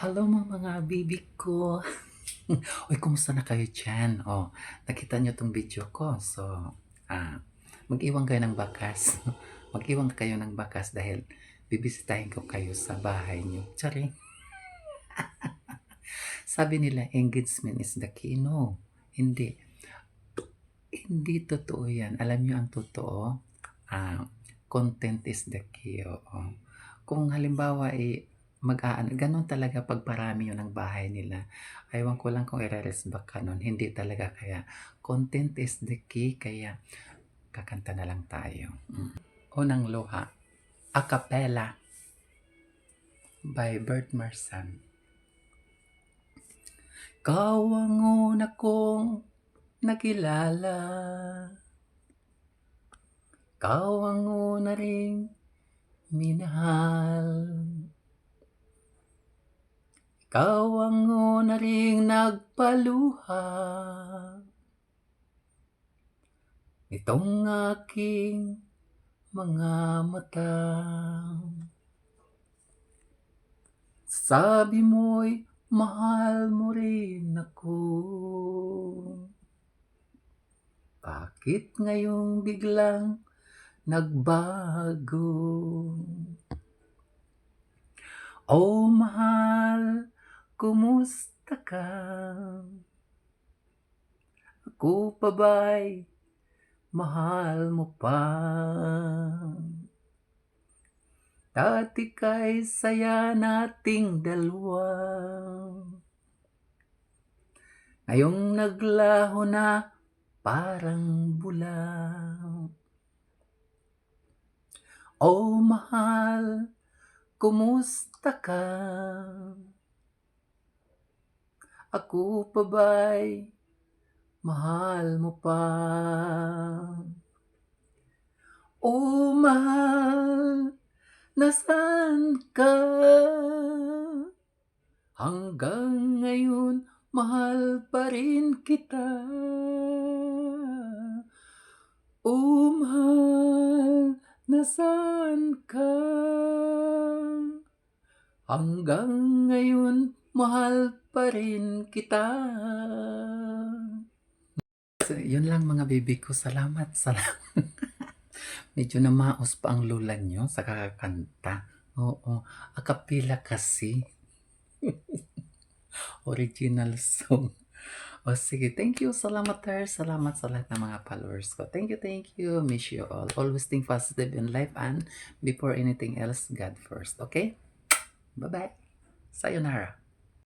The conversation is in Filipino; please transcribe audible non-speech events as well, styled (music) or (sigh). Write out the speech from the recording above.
Hello mga baby ko. (laughs) Uy, kumusta na kayo dyan? Oh, nakita nyo tong video ko. So, ah, mag-iwan kayo ng bakas. (laughs) mag-iwan kayo ng bakas dahil bibisitahin ko kayo sa bahay nyo. Charing. (laughs) Sabi nila, engagement is the key. No, hindi. Hindi totoo yan. Alam nyo ang totoo? Ah, content is the key. Oo. Kung halimbawa, eh, mag-aan, ganun talaga pag parami yun ng bahay nila. Aywan ko lang kung i-reres back ka nun. Hindi talaga kaya. Content is the key. Kaya, kakanta na lang tayo. Mm. Unang luha. A cappella by Bert Marsan. Ikaw ang una kong nakilala. Ikaw ang una ring minahal. Ikaw ang una ring nagpaluha. Itong aking mga mata. Sabi mo'y mahal mo rin ako. Bakit ngayong biglang nagbago? Oh mahal, kumusta ka? Ako pa ba'y mahal mo pa? Dati kay saya nating dalawa. Ngayong naglaho na parang bula. Oh mahal, kumusta ka? Ako pa ba'y mahal mo pa? Oh mahal, nasaan ka? Hanggang ngayon, mahal pa rin kita. Oh mahal, nasaan ka? Hanggang ngayon, mahal pa rin kita. So, yun lang mga baby ko. Salamat, salamat. (laughs) Medyo namaos pa ang lula nyo sa kakakanta. Oo, akapila kasi. (laughs) Original song. O sige, thank you. Salamat, Ter. Salamat sa lahat ng mga followers ko. Thank you, thank you. Miss you all. Always think positive in life and before anything else, God first. Okay? Bye-bye. Sayonara.